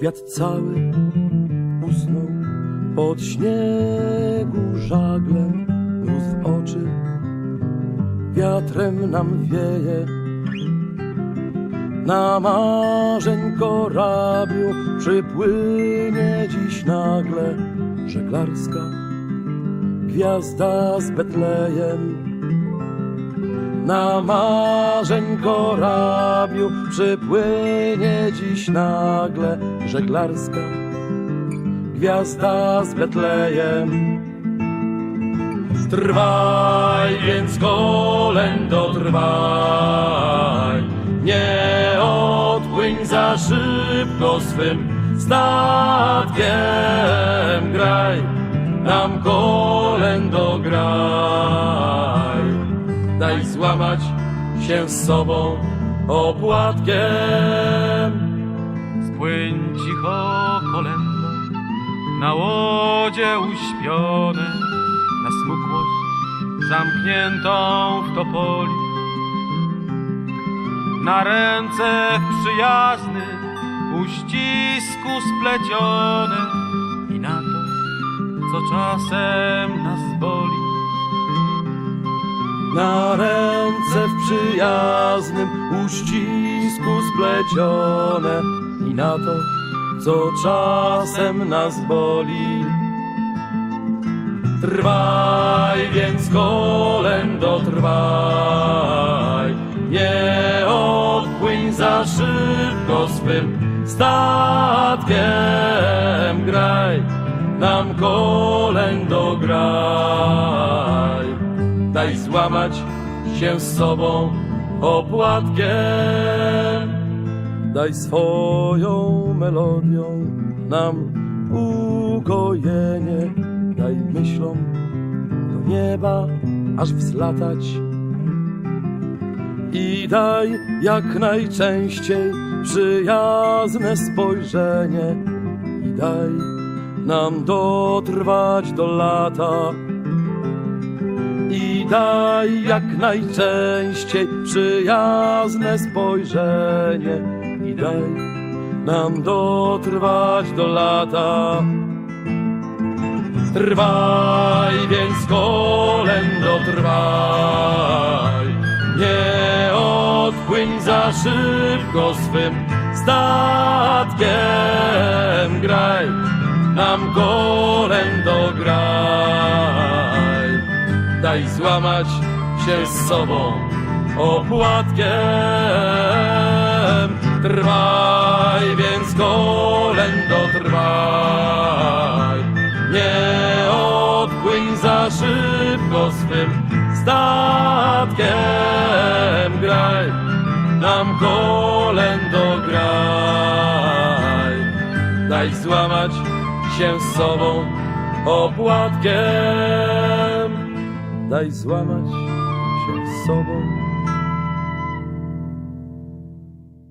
Świat cały usnął pod śniegu żaglem, mróz w oczy wiatrem nam wieje. Na marzeń korabiu przypłynie dziś nagle żeglarska gwiazda z Betlejem. Na marzeń korabiu przypłynie dziś nagle żeglarska gwiazda z Betlejem. Trwaj więc kolędo, trwaj, nie odpłyń za szybko swym statkiem, graj, nam kolędo graj. Daj złamać się z sobą opłatkiem. Spłyń cicho kolędo na łodzie uśpione, na smukłość zamkniętą w topoli. Na ręce w przyjaznym uścisku splecione i na to, co czasem nas boli. Na ręce w przyjaznym uścisku splecione i na to, co czasem nas boli. Trwaj więc kolędo, trwaj, nie odpłyń za szybko swym statkiem, graj, nam kolędo graj. Daj złamać się z sobą opłatkiem, daj swoją melodią nam ukojenie, daj myślom do nieba aż wzlatać. I daj jak najczęściej przyjazne spojrzenie. I daj nam dotrwać do lata i daj jak najczęściej przyjazne spojrzenie i daj nam dotrwać do lata. Trwaj więc kolędo, trwaj, nie odpłyń za szybko swym statkiem, graj, nam kolędo graj. Daj złamać się z sobą opłatkiem. Trwaj więc kolędo, trwaj, nie odpłyń za szybko swym statkiem, graj, nam kolędo graj. Daj złamać się z sobą opłatkiem. Daj złamać się z sobą